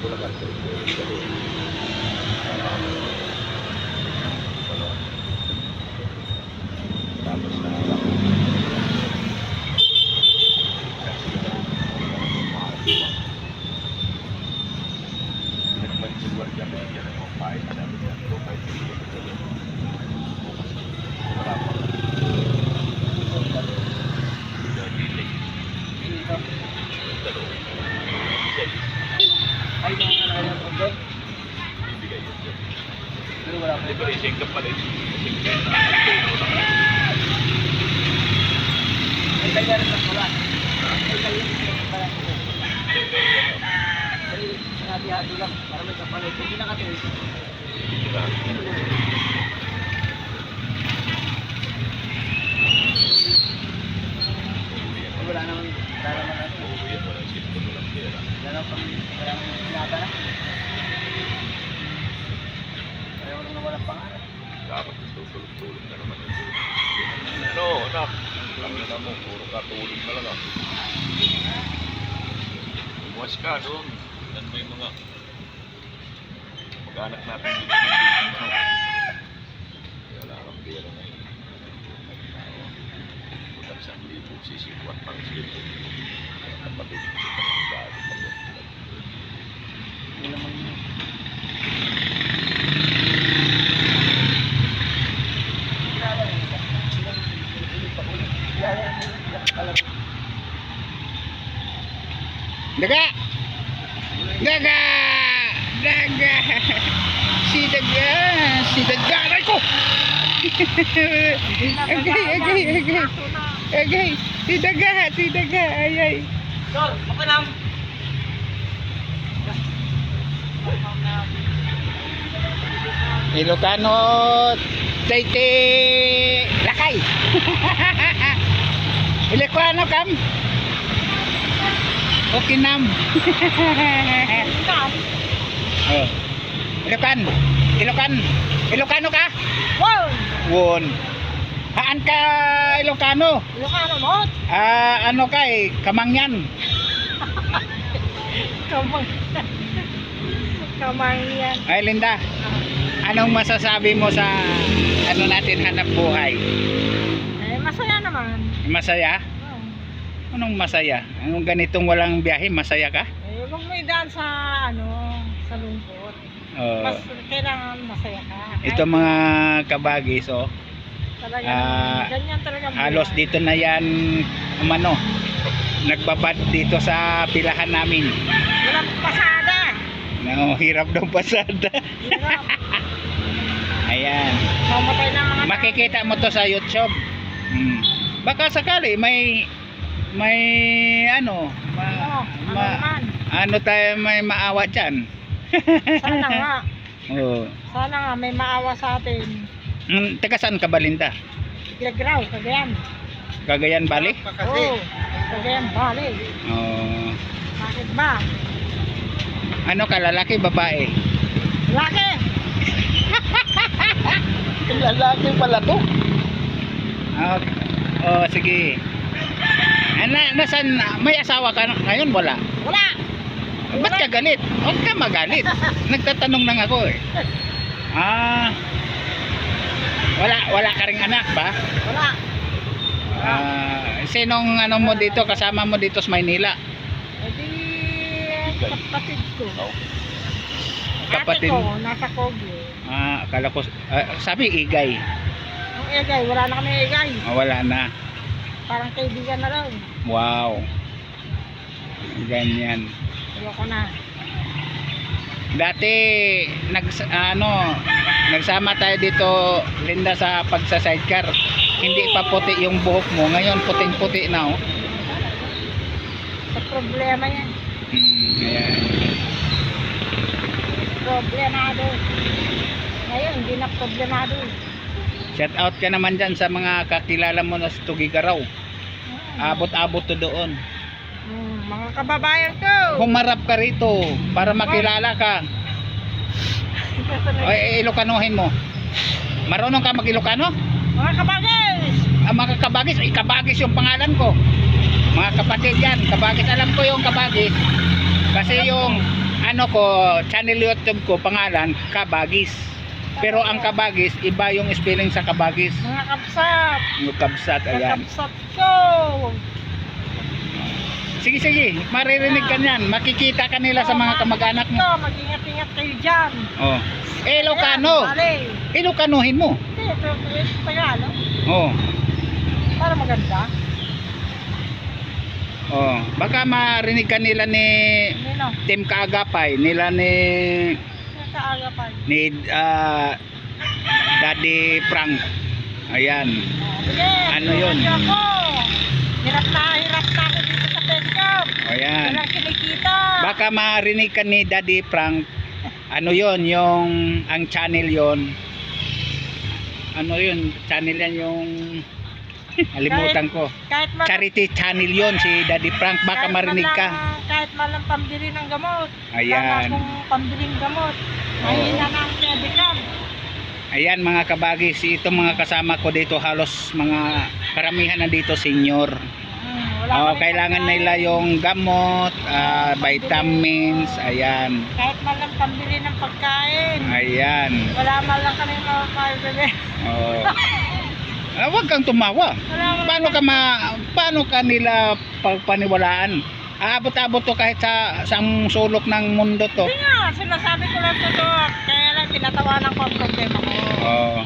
こなかっんで。Hati-hati lang para may kapalit. Hindi na kasi. Wala naman. Wala naman natin. Wala naman pang wala naman sinata na. Ayaw naman walang pangarap. Dapat tutulog-tulog na naman tulog. Ano, anak? Kami na mo, puro katulog na lang. ah. Buwas ka doon. Yan may mga mag-anak natin dito ng dito. Kaya wala kang pera na yun. Putak sa libo, Daga! Agay, agay, agay. Agay! Si Daga! Si Daga! Ay, ay. Sir, makanam. Ilocano Taiti Lakay Ilocano kam Okinam oh. Ilocan Ilocan Ilocano ka Wow! Won Haan ka Ilocano Ilocano mo? Ah ano ka eh Kamangyan Kamang. Kamang yan. Ay Linda Anong masasabi mo sa ano natin hanap buhay Eh, masaya naman. Masaya Oh. Anong masaya? Anong ganitong walang biyahe, masaya ka? Eh, huwag mo idaan sa, ano, sa lungkot. Oo. Mas kailangan masaya ka. Kahit ito mga kabagis, oh. Talaga, ah, ganyan talaga. Halos dito na yan, umano, nagbabad dito sa pilahan namin. Walang pasada. No, hirap daw pasada. Hirap. Ayan. Mamatay na mga Makikita mo to sa YouTube. Hmm. Baka sakali may may ano, ma, ano ma- ano tayo may maawa diyan. Sana nga. Oo. Sana nga may maawa sa atin. Mm, taga saan ka ba, Linda? Ilagraw, Cagayan. Cagayan Valley? Oo. Cagayan Valley. Oh. Bakit ba? Ano ka, lalaki, babae? Laki! Lalaki pala to. Okay. Oh, sige. Ana, nasan, may asawa ka ngayon? Wala. Ba't ka galit? Huwag ka magalit. Nagtatanong lang ako eh. Ah, wala, wala ka ring anak ba? Wala! Ah, sinong ano mo dito, kasama mo dito sa Maynila? E di, kapatid ko. Kapatid Ate ko, nasa Kogyo. Ah, akala ko, ah, sabi igay. Ang egay, wala na kami egay. Ah, wala na. Parang kaibigan na lang. Wow. Ganyan. Ayoko na. Dati nags ano nagsama tayo dito Linda sa pagsa sidecar. Hindi pa puti yung buhok mo. Ngayon puting-puti na oh. Sa problema yan. Hmm, ayan. Problemado. Ngayon, hindi na problemado. Shout out ka naman dyan sa mga kakilala mo na sa Tugigaraw. Abot-abot to doon. Hmm, mga kababayan ko. Humarap ka rito para makilala ka. O, Ilocanohin mo. Marunong ka mag-Ilocano? Mga kabagay! Ah, mga kabagis, ay kabagis yung pangalan ko. Mga kapatid yan, kabagis. Alam ko yung kabagis. Kasi yung ano ko, channel YouTube ko, pangalan, kabagis. Pero ang kabagis, iba yung spelling sa kabagis. Mga kapsat! Yung kabsat, Mga ayan. kapsat ko! Sige, sige, maririnig ka niyan. Makikita ka nila sa mga kamag-anak mo. Ito, mag-ingat-ingat kayo dyan. Oh. Eh, Ilocano. Ilocanohin mo. Ito, ito, ito, Tagalog. Oh. Para maganda. Oh, baka marinig ka nila ni Nino, Tim Kaagapay, nila ni yung kaaga pa. ni ah, Daddy Frank. Ayan. Oh, sige, Ano yun? ako. Hirap na, hirap na ako dito sa Pedicab. Ayan. Walang kinikita. Baka marinig ka ni Daddy Frank. Ano 'yon, yung ang channel 'yon. Ano 'yun? Channel yan yung alimutan ko. kahit man, Charity channel 'yon si Daddy Frank. Baka kahit marinig ka. lang- Kahit man lang pambili ng gamot. Wala Ayan. akong pambiling gamot. Mahina na ang Pedicab. Ayan mga kabagis, itong mga kasama ko dito halos mga karamihan na dito senior. Hmm, Oh, kailangan nila yung gamot, ah, vitamins, ayan. Kahit man lang pambili ng pagkain. Ayan. Wala man lang kami mapapabili. Oh. Ah, huwag kang tumawa. Paano ka ma paano ka nila pagpaniwalaan? Aabot-abot to kahit sa sa sulok ng mundo to. Hindi nga, sinasabi ko lang totoo. Kaya lang tinatawanan ko ang problema ko. Oh.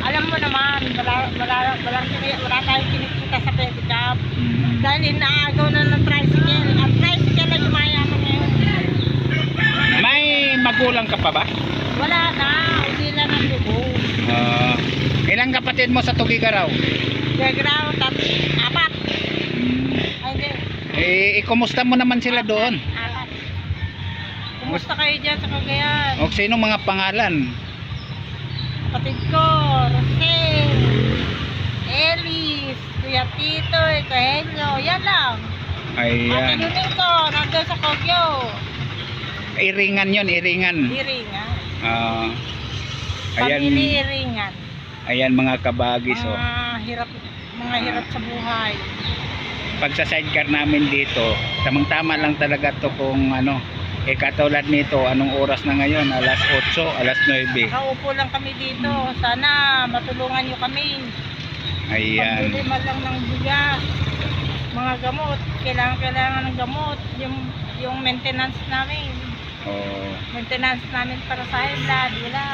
Alam mo naman, wala, wala, wala, wala, tayong kinikita sa pedicab. Mm. Dahil inaagaw na ng tricycle. Ang tricycle na yumayaman ngayon. May magulang ka pa ba? Wala na, uli lang ang dugo. Ah, ilang kapatid mo sa Tugigaraw? Tat, apat. Mm. Ay, hindi. Eh, kumusta mo naman sila doon? Apat. Kumusta kayo dyan sa Cagayan? O sino mga pangalan? Kapatid ko, Rosel, Ellis, Kuya Tito, Kuya yan lang. Ayan. Luning ko, nandun sa Kogyo. Iringan yon, iringan. Iringan. Ah, ayan, Pamili Iringan. ayan mga kabagis. Oh. Mga hirap, mga hirap sa buhay. Pag sa sidecar namin dito, tamang-tama lang talaga to kung ano, eh katulad nito, anong oras na ngayon? Alas 8, alas 9. Nakaupo lang kami dito. Sana matulungan nyo kami. Ayan. Pambili man lang ng bigas. Mga gamot. Kailangan, kailangan ng gamot. Yung, yung maintenance namin. Oh, Maintenance namin para sa high blood. Wala.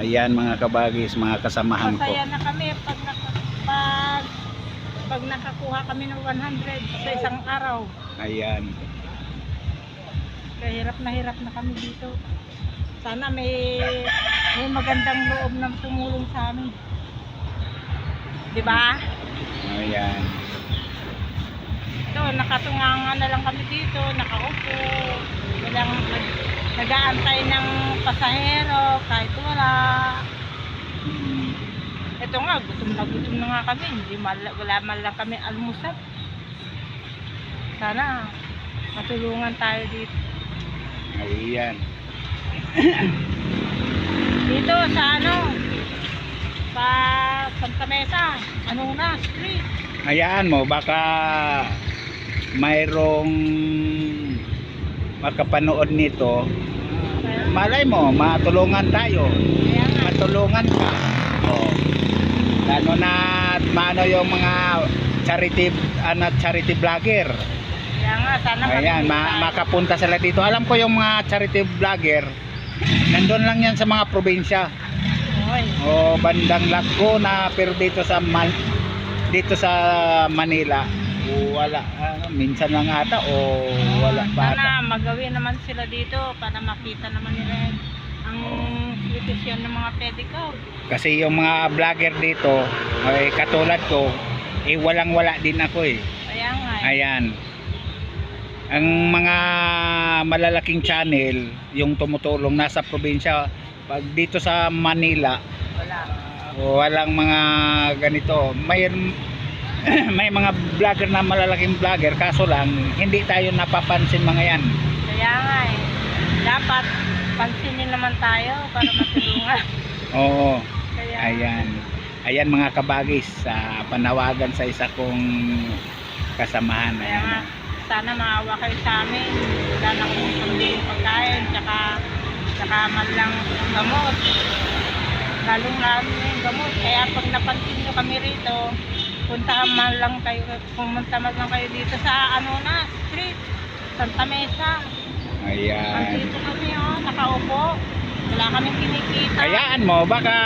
ayan mga kabagis, mga kasamahan ko. Masaya na kami pag, pag, pag nakakuha kami ng 100 sa isang araw. Ayan. Kaya hirap na hirap na kami dito. Sana may may magandang loob na tumulong sa amin. 'Di ba? Ayan. Ito, nakatunganga na lang kami dito, nakaupo. Walang nag- nag-aantay ng pasahero kahit wala. Ito nga, gutom na gutom na nga kami. Hindi mal- wala man lang kami almusal. Sana matulungan tayo dito. Ayan. Dito sa ano, sa Santa Mesa, ano na, street. Hayaan mo, baka mayroong makapanood nito. Malay mo, matulungan tayo. Matulungan ka. Oh. Lalo na maano yung mga charity ano charity vlogger. Kaya nga, sana Ayan, ma- makapunta sila dito. Alam ko yung mga charity vlogger, nandun lang yan sa mga probinsya. Oy, O bandang Laguna, pero dito sa Man dito sa Manila, wala. ah, minsan lang ata o wala pa. Sana magawin naman sila dito para makita naman nila ang sitwasyon ng mga pedicab. Kasi yung mga vlogger dito, ay katulad ko, eh walang wala din ako eh. Kaya nga eh. Ayan. Ang mga malalaking channel, yung tumutulong nasa probinsya, pag dito sa Manila, Wala. walang mga ganito. May may mga vlogger na malalaking vlogger, kaso lang hindi tayo napapansin mga yan. Kaya nga eh. Dapat pansinin naman tayo para matulungan. Oo. Kaya, Ayan. Ayan mga kabagis, sa panawagan sa isa kong kasamahan. Kaya nga, Ayan. Sana maawa kayo sa amin. Wala na kami pambiling pagkain, tsaka, tsaka man lang gamot. Lalong lalo na yung gamot. Kaya pag napansin nyo kami rito, punta man lang kayo, pumunta man lang kayo dito sa ano na, street, Santa Mesa. Ayan. Andito kami oh, nakaupo. Wala kaming kinikita. Hayaan mo, baka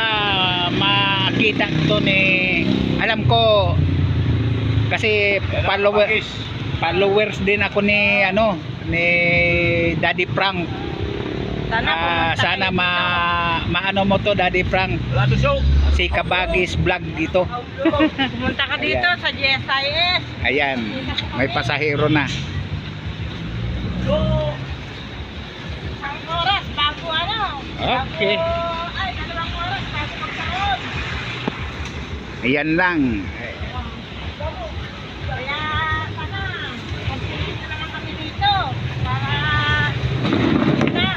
makita to ni, alam ko, kasi follower, followers din ako ni, ano, ni Daddy Frank. sana pumunta sana ma, maano mo to Daddy Frank, si Kabagis vlog dito. dito. Pumunta ka dito Ayan. sa GSIS. Ayan, may pasahero na. Isang oras bago ano? Okay. Bago, ay, dalawang oras bago magkaon. Ayan lang. Kaya, sana, magsisit na naman kami dito. Para, na.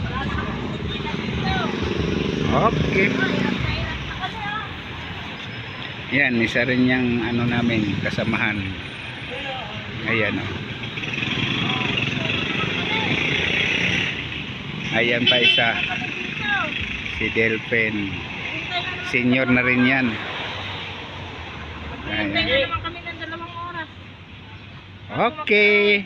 Wala na kami kinikita dito. Okay. Yan, isa rin yung ano namin, kasamahan. Ayan o. Ayan pa isa, si Delphin. Senior na rin yan. Oras. Okay.